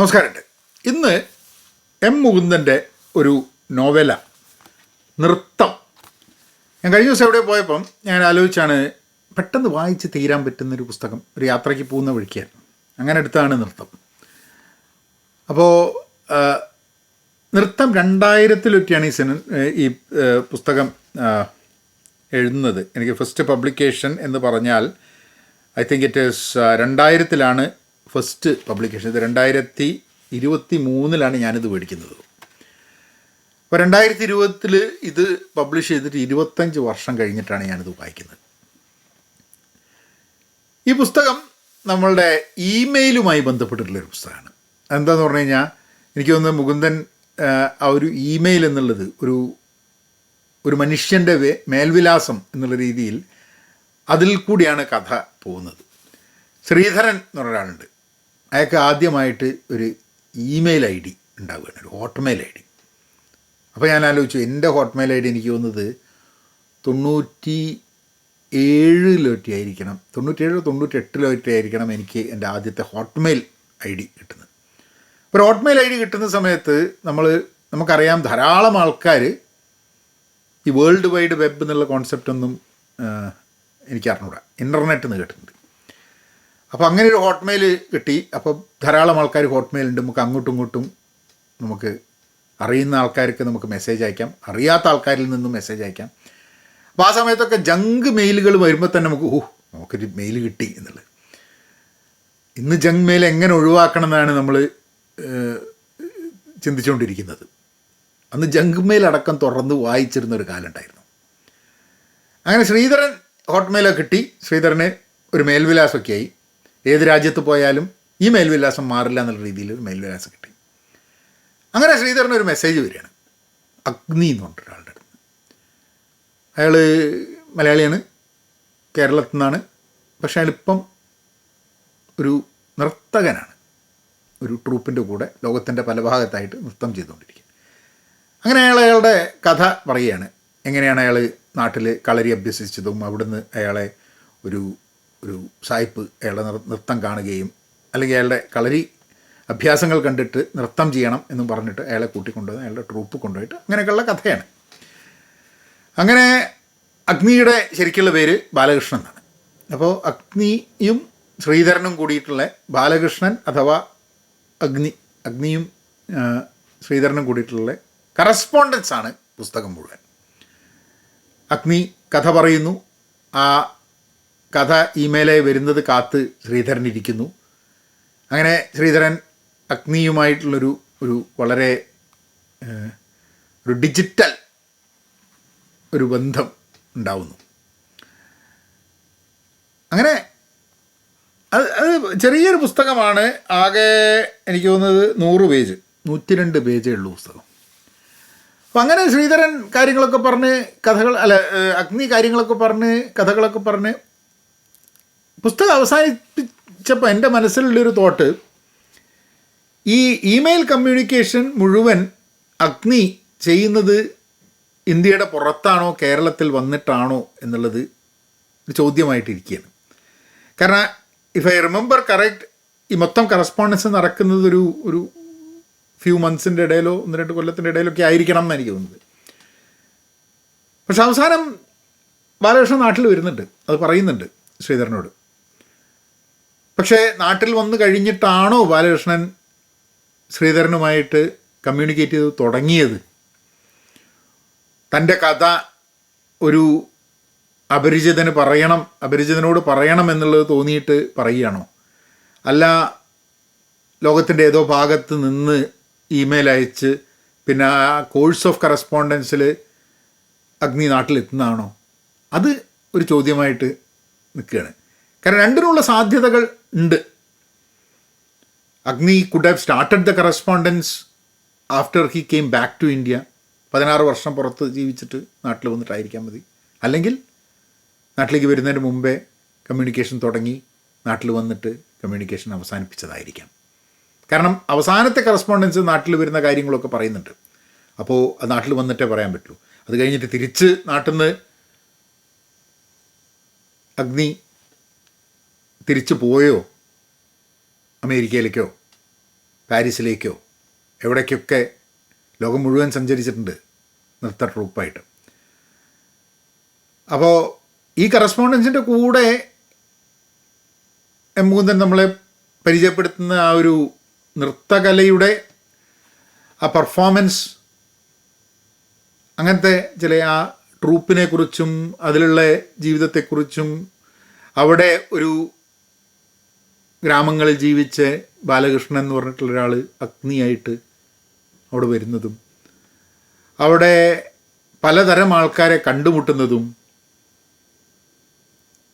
നമസ്കാരമുണ്ട്. ഇന്ന് എം മുകുന്ദന്റെ ഒരു നോവല നൃത്തം. ഞാൻ കഴിഞ്ഞ ദിവസം എവിടെ പോയപ്പം ഞാൻ ആലോചിച്ചാണ് പെട്ടെന്ന് വായിച്ച് തീരാൻ പറ്റുന്നൊരു പുസ്തകം ഒരു യാത്രയ്ക്ക് പോകുന്ന വഴിക്കാൻ അങ്ങനെ എടുത്താണ് നൃത്തം. അപ്പോൾ നൃത്തം രണ്ടായിരത്തിലൊക്കെയാണ് ഈ സിനി ഈ പുസ്തകം എഴുതുന്നത്. എനിക്ക് ഫസ്റ്റ് പബ്ലിക്കേഷൻ എന്ന് പറഞ്ഞാൽ ഐ തിങ്ക് ഇറ്റ് ഈസ് രണ്ടായിരത്തിലാണ് ഫസ്റ്റ് പബ്ലിക്കേഷൻ. ഇത് രണ്ടായിരത്തി ഇരുപത്തി മൂന്നിലാണ് ഞാനിത് മേടിക്കുന്നത്. അപ്പോൾ രണ്ടായിരത്തി ഇരുപത്തിൽ ഇത് പബ്ലിഷ് ചെയ്തിട്ട് ഇരുപത്തഞ്ച് വർഷം കഴിഞ്ഞിട്ടാണ് ഞാനിത് വായിക്കുന്നത്. ഈ പുസ്തകം നമ്മളുടെ ഇമെയിലുമായി ബന്ധപ്പെട്ടിട്ടുള്ളൊരു പുസ്തകമാണ്. എന്താന്ന് പറഞ്ഞു കഴിഞ്ഞാൽ എനിക്ക് തോന്നുന്നത് മുകുന്ദൻ ആ, ഒരു ഇമെയിൽ എന്നുള്ളത് ഒരു ഒരു മനുഷ്യന്റെ മേൽവിലാസം എന്നുള്ള രീതിയിൽ അതിൽ കൂടിയാണ് കഥ പോകുന്നത്. ശ്രീധരൻ എന്നൊരാളുണ്ട് അയാൾക്ക് ആദ്യമായിട്ട് ഒരു ഇമെയിൽ ഐ ഡി ഉണ്ടാവുകയാണ് ഒരു ഹോട്ട്മെയിൽ ഐ ഡി. അപ്പോൾ ഞാൻ ആലോചിച്ചു എന്റെ ഹോട്ട്മെയിൽ ഐ ഡി എനിക്ക് തോന്നുന്നത് തൊണ്ണൂറ്റി ഏഴിലൊക്കെ ആയിരിക്കണം തൊണ്ണൂറ്റേഴോ തൊണ്ണൂറ്റെട്ടിലൊക്കെ ആയിരിക്കണം എനിക്ക് എന്റെ ആദ്യത്തെ ഹോട്ട്മെയിൽ ഐ ഡി കിട്ടുന്നത്. ഒരു ഹോട്ട്മെയിൽ ഐ ഡി കിട്ടുന്ന സമയത്ത് നമ്മൾ നമുക്കറിയാം ധാരാളം ആൾക്കാർ ഈ വേൾഡ് വൈഡ് വെബ് എന്നുള്ള കോൺസെപ്റ്റ് ഒന്നും എനിക്ക് അറിഞ്ഞൂടാ ഇന്റർനെറ്റ് എന്ന് കേട്ടിട്ടുണ്ട്. അപ്പോൾ അങ്ങനെ ഒരു ഹോട്ട്മെയിൽ കിട്ടി. അപ്പോൾ ധാരാളം ആൾക്കാർ ഹോട്ട്മെയിൽ ഉണ്ട് നമുക്ക് അങ്ങോട്ടും ഇങ്ങോട്ടും നമുക്ക് അറിയുന്ന ആൾക്കാർക്ക് നമുക്ക് മെസ്സേജ് അയക്കാം. അറിയാത്ത ആൾക്കാരിൽ നിന്നും മെസ്സേജ് അയക്കാം. അപ്പോൾ ആ സമയത്തൊക്കെ ജങ്ക് മെയിലുകൾ വരുമ്പോൾ തന്നെ നമുക്ക് ഊഹ് നമുക്കൊരു മെയിൽ കിട്ടി എന്നുള്ളത്. ഇന്ന് ജങ്ക് മെയിൽ എങ്ങനെ ഒഴിവാക്കണം എന്നാണ് നമ്മൾ ചിന്തിച്ചുകൊണ്ടിരിക്കുന്നത് അന്ന് ജങ്ക് മെയിൽ അടക്കം തുറന്ന് വായിച്ചിരുന്ന ഒരു കാലം ഉണ്ടായിരുന്നു. അങ്ങനെ ശ്രീധരൻ ഹോട്ട്മെയിലൊക്കെ കിട്ടി. ശ്രീധരന് ഒരു മേൽവിലാസമൊക്കെ ആയി. ഏത് രാജ്യത്ത് പോയാലും ഈ മേൽവിലാസം മാറില്ല എന്നുള്ള രീതിയിൽ ഒരു മേൽവിലാസം കിട്ടി. അങ്ങനെ ശ്രീധരൻ ഒരു മെസ്സേജ് വരികയാണ്. അഗ്നി എന്ന് പറഞ്ഞിട്ട് ഒരാളുടെ അടുത്ത്. അയാൾ മലയാളിയാണ് കേരളത്തിൽ നിന്നാണ് പക്ഷേ അയാളിപ്പം ഒരു നർത്തകനാണ്. ഒരു ട്രൂപ്പിന്റെ കൂടെ ലോകത്തിന്റെ പല ഭാഗത്തായിട്ട് നൃത്തം ചെയ്തുകൊണ്ടിരിക്കുക. അങ്ങനെ അയാൾ അയാളുടെ കഥ പറയുകയാണ്. എങ്ങനെയാണ് അയാൾ നാട്ടിൽ കളരി അഭ്യസിച്ചതും അവിടുന്ന് അയാളെ ഒരു ഒരു സായിപ്പ് അയാളുടെ നൃത്തം കാണുകയും അല്ലെങ്കിൽ അയാളുടെ കളരി അഭ്യാസങ്ങൾ കണ്ടിട്ട് നൃത്തം ചെയ്യണം എന്നും പറഞ്ഞിട്ട് അയാളെ കൂട്ടിക്കൊണ്ടുവന്ന് അയാളുടെ ട്രൂപ്പ് കൊണ്ടുപോയിട്ട് അങ്ങനെയൊക്കെയുള്ള കഥയാണ്. അങ്ങനെ അഗ്നിയുടെ ശരിക്കുള്ള പേര് ബാലകൃഷ്ണൻ എന്നാണ്. അപ്പോൾ അഗ്നിയും ശ്രീധരനും കൂടിയിട്ടുള്ള ബാലകൃഷ്ണൻ അഥവാ അഗ്നി അഗ്നിയും ശ്രീധരനും കൂടിയിട്ടുള്ള കറസ്പോണ്ടൻസ് ആണ് പുസ്തകം മുഴുവൻ. അഗ്നി കഥ പറയുന്നു ആ കഥ ഇമെയിലായി വരുന്നത് കാത്ത് ശ്രീധരൻ ഇരിക്കുന്നു. അങ്ങനെ ശ്രീധരൻ അഗ്നിയുമായിട്ടുള്ളൊരു ഒരു വളരെ ഒരു ഡിജിറ്റൽ ഒരു ബന്ധം ഉണ്ടാവുന്നു. അങ്ങനെ അത് അത് ചെറിയൊരു പുസ്തകമാണ്. ആകെ എനിക്ക് തോന്നുന്നത് നൂറ് പേജ് നൂറ്റി രണ്ട് പേജേ ഉള്ളൂ പുസ്തകം. അപ്പം അങ്ങനെ ശ്രീധരൻ കാര്യങ്ങളൊക്കെ പറഞ്ഞ് കഥകൾ അല്ല അഗ്നി കാര്യങ്ങളൊക്കെ പറഞ്ഞ് കഥകളൊക്കെ പറഞ്ഞ് പുസ്തകം അവസാനിപ്പിച്ചപ്പോൾ എന്റെ മനസ്സിലുള്ളൊരു തോട്ട് ഈ ഇമെയിൽ കമ്മ്യൂണിക്കേഷൻ മുഴുവൻ അഗ്നി ചെയ്യുന്നത് ഇന്ത്യയുടെ പുറത്താണോ കേരളത്തിൽ വന്നിട്ടാണോ എന്നുള്ളത് ചോദ്യമായിട്ടിരിക്കുകയാണ്. കാരണം ഇഫ് ഐ റിമെമ്പർ കറക്റ്റ് ഈ മൊത്തം കറസ്പോണ്ടൻസ് നടക്കുന്നത് ഒരു ഒരു ഫ്യൂ മന്ത്സിന്റെ ഇടയിലോ ഒന്ന് രണ്ട് കൊല്ലത്തിന്റെ ഇടയിലൊക്കെ ആയിരിക്കണം എന്ന് എനിക്ക് തോന്നുന്നത്. പക്ഷെ അവസാനം ബാലകൃഷ്ണൻ നാട്ടിൽ വരുന്നുണ്ട്. അത് പറയുന്നുണ്ട് ശ്രീധരനോട്. പക്ഷേ നാട്ടിൽ വന്നു കഴിഞ്ഞിട്ടാണോ ബാലകൃഷ്ണൻ ശ്രീധരനുമായിട്ട് കമ്മ്യൂണിക്കേറ്റ് ചെയ്ത് തുടങ്ങിയത്? തന്റെ കഥ ഒരു അപരിചിതന് പറയണം അപരിചിതനോട് പറയണം എന്നുള്ളത് തോന്നിയിട്ട് പറയുകയാണോ? അല്ല ലോകത്തിന്റെ ഏതോ ഭാഗത്ത് നിന്ന് ഇമെയിൽ അയച്ച് പിന്നെ ആ കോഴ്സ് ഓഫ് കറസ്പോണ്ടൻസിൽ അഗ്നി നാട്ടിലെത്തുന്നതാണോ? അത് ഒരു ചോദ്യമായിട്ട് നിൽക്കുകയാണ്. കാരണം രണ്ടിനുള്ള സാധ്യതകൾ ഉണ്ട്. Agni could have started the correspondence after he came back to India പതിനാറ് വർഷം പുറത്ത് ജീവിച്ചിട്ട് നാട്ടിൽ വന്നിട്ടായിരിക്കാൻ മതി. അല്ലെങ്കിൽ നാട്ടിലേക്ക് വരുന്നതിന് മുമ്പേ കമ്മ്യൂണിക്കേഷൻ തുടങ്ങി നാട്ടിൽ വന്നിട്ട് കമ്മ്യൂണിക്കേഷൻ അവസാനിപ്പിച്ചതായിരിക്കാം. കാരണം അവസാനത്തെ കറസ്പോണ്ടൻസ് നാട്ടിൽ വരുന്ന കാര്യങ്ങളൊക്കെ പറയുന്നുണ്ട്. അപ്പോൾ അത് നാട്ടിൽ വന്നിട്ടേ പറയാൻ പറ്റുള്ളൂ അത് കഴിഞ്ഞിട്ട് തിരിച്ച് നാട്ടിൽ നിന്ന് അഗ്നി തിരിച്ചു പോയോ? അമേരിക്കയിലേക്കോ? പാരീസിലേക്കോ? എവിടേക്കൊക്കെ ലോകം മുഴുവൻ സഞ്ചരിച്ചിട്ടുണ്ട്? നൃത്ത ട്രൂപ്പായിട്ട് അപ്പോൾ ഈ കറസ്പോണ്ടൻസിന്റെ കൂടെ എം മുകുന്ദൻ നമ്മളെ പരിചയപ്പെടുത്തുന്ന ആ ഒരു നൃത്തകലയുടെ ആ പെർഫോമൻസ് അങ്ങനത്തെ ചില ആ ട്രൂപ്പിനെ കുറിച്ചും അതിലുള്ള ജീവിതത്തെക്കുറിച്ചും അവിടെ ഒരു ഗ്രാമങ്ങളിൽ ജീവിച്ച ബാലകൃഷ്ണൻ എന്ന് പറഞ്ഞിട്ടുള്ള ഒരാൾ അഗ്നിയായിട്ട് അവിടെ വരുന്നതും അവിടെ പലതരം ആൾക്കാരെ കണ്ടുമുട്ടുന്നതും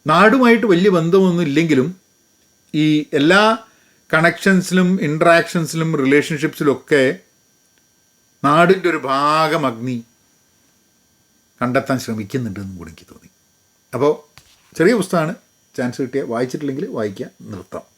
നാടുമായിട്ട് വലിയ ബന്ധമൊന്നും ഇല്ലെങ്കിലും ഈ എല്ലാ കണക്ഷൻസിലും ഇൻട്രാക്ഷൻസിലും റിലേഷൻഷിപ്സിലൊക്കെ നാടിന്റെ ഒരു ഭാഗം അഗ്നി കണ്ടെത്താൻ ശ്രമിക്കുന്നുണ്ടെന്നും കൂടി എനിക്ക് തോന്നി. അപ്പോൾ ചെറിയ പുസ്തകമാണ്. ചാൻസ് കിട്ടിയ വായിച്ചിട്ടില്ലെങ്കിൽ വായിക്കുക നിർത്താം.